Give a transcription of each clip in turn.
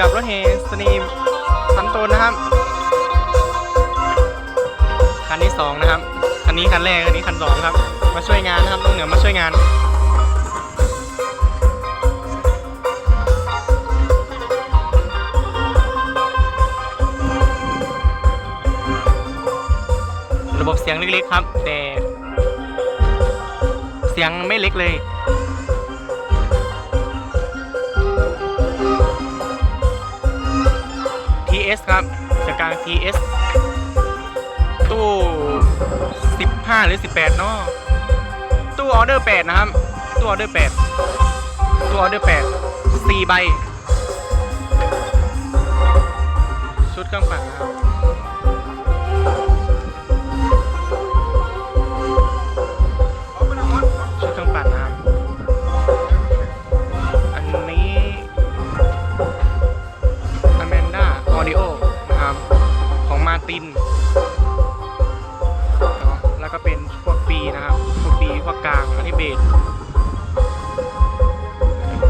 กับรถเฮสนีมสันโตนนะครับ คันที่สองนะครับ คันนี้คันแรก คันนี้คันสองครับ มาช่วยงานนะครับน้องเหนือมาช่วยงานระบบเสียงเล็กๆครับ แต่ เสียงไม่เล็กเลย TS ครับจากกลาง TS ตู้ 15 หรือ 18เนาะตู้ออเดอร์ 8 นะครับ ตู้ออเดอร์ 8 ตู้ออเดอร์ 8 4 ใบ ชุดเครื่องปั่นนะครับ ติน แล้วก็เป็นพวกปีนะครับ พวกปีพวกกลางอันนี้เบส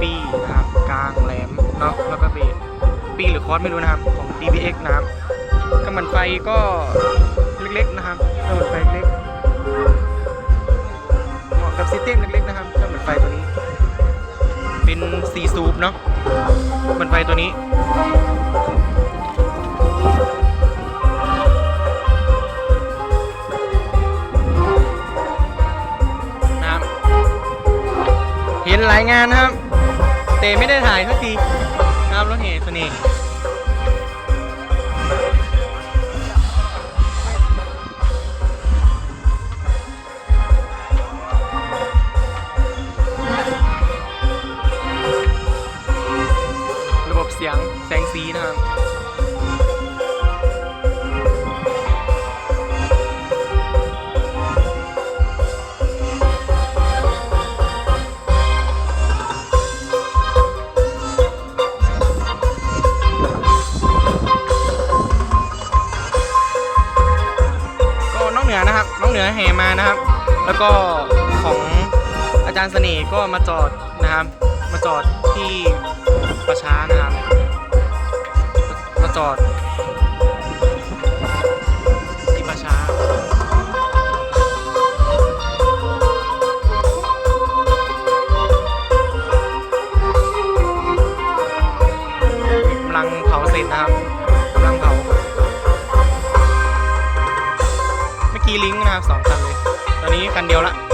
ปีนะครับ กลางแหลมเนาะแล้วก็เบสปีหรือคอร์สไม่รู้นะครับ ของ DBX นะครับกำมันไฟก็เล็กๆนะครับกำมันไฟเล็กเหมาะกับซิสเต็มเล็กๆนะครับเครื่องเหมือนไฟตัวนี้ เป็นซีซูปเนาะเหมือนไฟตัวนี้ นหลายงานนะครับแต่ไม่ได้ถ่ายสักทีครับรถเหตุตัวนี้ระบบเสียงแสงสีนะครับ เหนือแห่มานะครับ แล้วก็ของอาจารย์เสน่ห์ก็มาจอดนะครับ มาจอดที่ประช้านะครับ มาจอดที่ประช้าำลังเผาเสร็จนะครับกำลังเผา เมื่อกี้ลิงก์นะากสองคันเลย ตอนนี้คันเดียวละ